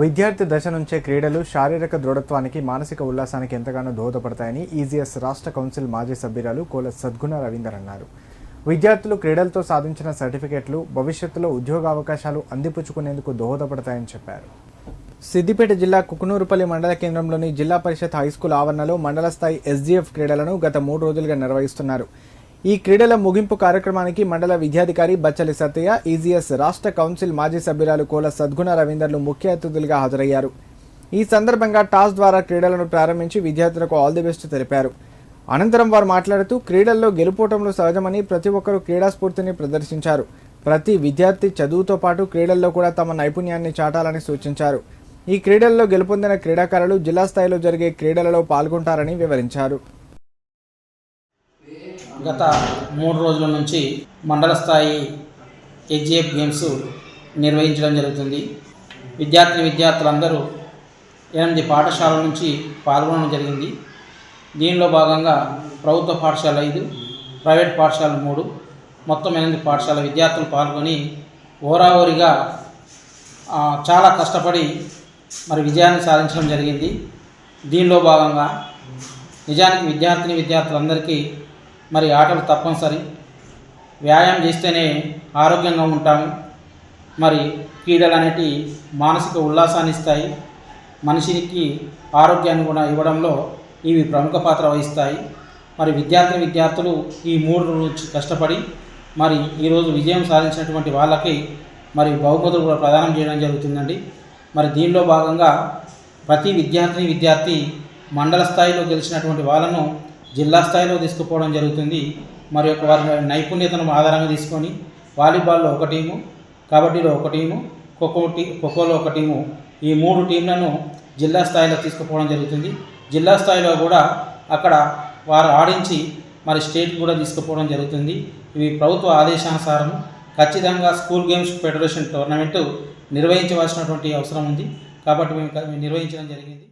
విద్యార్థి దశ నుంచే క్రీడలు శారీరక దృఢత్వానికి మానసిక ఉల్లాసానికి ఎంతగానో దోహదపడతాయని ఈజీఎస్ రాష్ట్ర కౌన్సిల్ మాజీ సభ్యురాలు కోల సద్గుణ రవీందర్ అన్నారు. విద్యార్థులు క్రీడలతో సాధించిన సర్టిఫికెట్లు భవిష్యత్తులో ఉద్యోగావకాశాలు అందిపుచ్చుకునేందుకు దోహదపడతాయని చెప్పారు. సిద్దిపేట జిల్లా కుకునూరుపల్లి మండల కేంద్రంలోని జిల్లా పరిషత్ హైస్కూల్ ఆవరణలో మండల స్థాయి ఎస్జీఎఫ్ క్రీడలను గత మూడు రోజులుగా నిర్వహిస్తున్నారు. ఈ క్రీడల ముగింపు కార్యక్రమానికి మండల విద్యాధికారి బచ్చలి సత్తయ్య ఈజీఎస్ రాష్ట్ర కౌన్సిల్ మాజీ సభ్యురాలు కోల సద్గుణ రవీందర్లు ముఖ్య అతిథులుగా హాజరయ్యారు. ఈ సందర్భంగా టాస్ ద్వారా క్రీడలను ప్రారంభించి విద్యార్థులకు ఆల్ ది బెస్ట్ తెలిపారు. అనంతరం వారు మాట్లాడుతూ క్రీడల్లో గెలుపోవటంలో సహజమని ప్రతి ఒక్కరూ క్రీడాస్ఫూర్తిని ప్రదర్శించారు. ప్రతి విద్యార్థి చదువుతో పాటు క్రీడల్లో కూడా తమ నైపుణ్యాన్ని చాటాలని సూచించారు. ఈ క్రీడల్లో గెలుపొందిన క్రీడాకారులు జిల్లా స్థాయిలో జరిగే క్రీడలలో పాల్గొంటారని వివరించారు. గత మూడు రోజుల నుంచి మండల స్థాయి హెచ్జిఎఫ్ గేమ్స్ నిర్వహించడం జరుగుతుంది. విద్యార్థి విద్యార్థులందరూ ఎనిమిది పాఠశాలల నుంచి పాల్గొనడం జరిగింది. దీనిలో భాగంగా ప్రభుత్వ పాఠశాల ఐదు ప్రైవేట్ పాఠశాల మూడు మొత్తం ఎనిమిది పాఠశాల విద్యార్థులు పాల్గొని ఓరావోరిగా చాలా కష్టపడి మరి విజయాన్ని సాధించడం జరిగింది. దీనిలో భాగంగా నిజానికి విద్యార్థిని విద్యార్థులందరికీ మరి ఆటలు తప్పనిసరి. వ్యాయామం చేస్తేనే ఆరోగ్యంగా ఉంటాము. మరి క్రీడలు అనేటి మానసిక ఉల్లాసాన్ని ఇస్తాయి. మనిషికి ఆరోగ్యాన్ని కూడా ఇవ్వడంలో ఇవి ప్రముఖ పాత్ర వహిస్తాయి. మరి విద్యార్థిని విద్యార్థులు ఈ మూడు రోజు కష్టపడి మరి ఈరోజు విజయం సాధించినటువంటి వాళ్ళకి మరి బహుమతులు కూడా ప్రదానం చేయడం జరుగుతుందండి. మరి దీనిలో భాగంగా ప్రతి విద్యార్థిని విద్యార్థి మండల స్థాయిలో గెలిచినటువంటి వాళ్ళను జిల్లా స్థాయిలో తీసుకుపోవడం జరుగుతుంది. మరి యొక్క వారి నైపుణ్యతను ఆధారంగా తీసుకొని వాలీబాల్లో ఒక టీము కబడ్డీలో ఒక టీము ఖోఖో టీ ఖోఖోలో ఒక టీము ఈ మూడు టీంలను జిల్లా స్థాయిలో తీసుకుపోవడం జరుగుతుంది. జిల్లా స్థాయిలో కూడా అక్కడ వారు ఆడించి మరి స్టేట్ కూడా తీసుకుపోవడం జరుగుతుంది. ఇవి ప్రభుత్వ ఆదేశానుసారం ఖచ్చితంగా స్కూల్ గేమ్స్ ఫెడరేషన్ టోర్నమెంటు నిర్వహించవలసినటువంటి అవసరం ఉంది. కాబట్టి మేము నిర్వహించడం జరిగింది.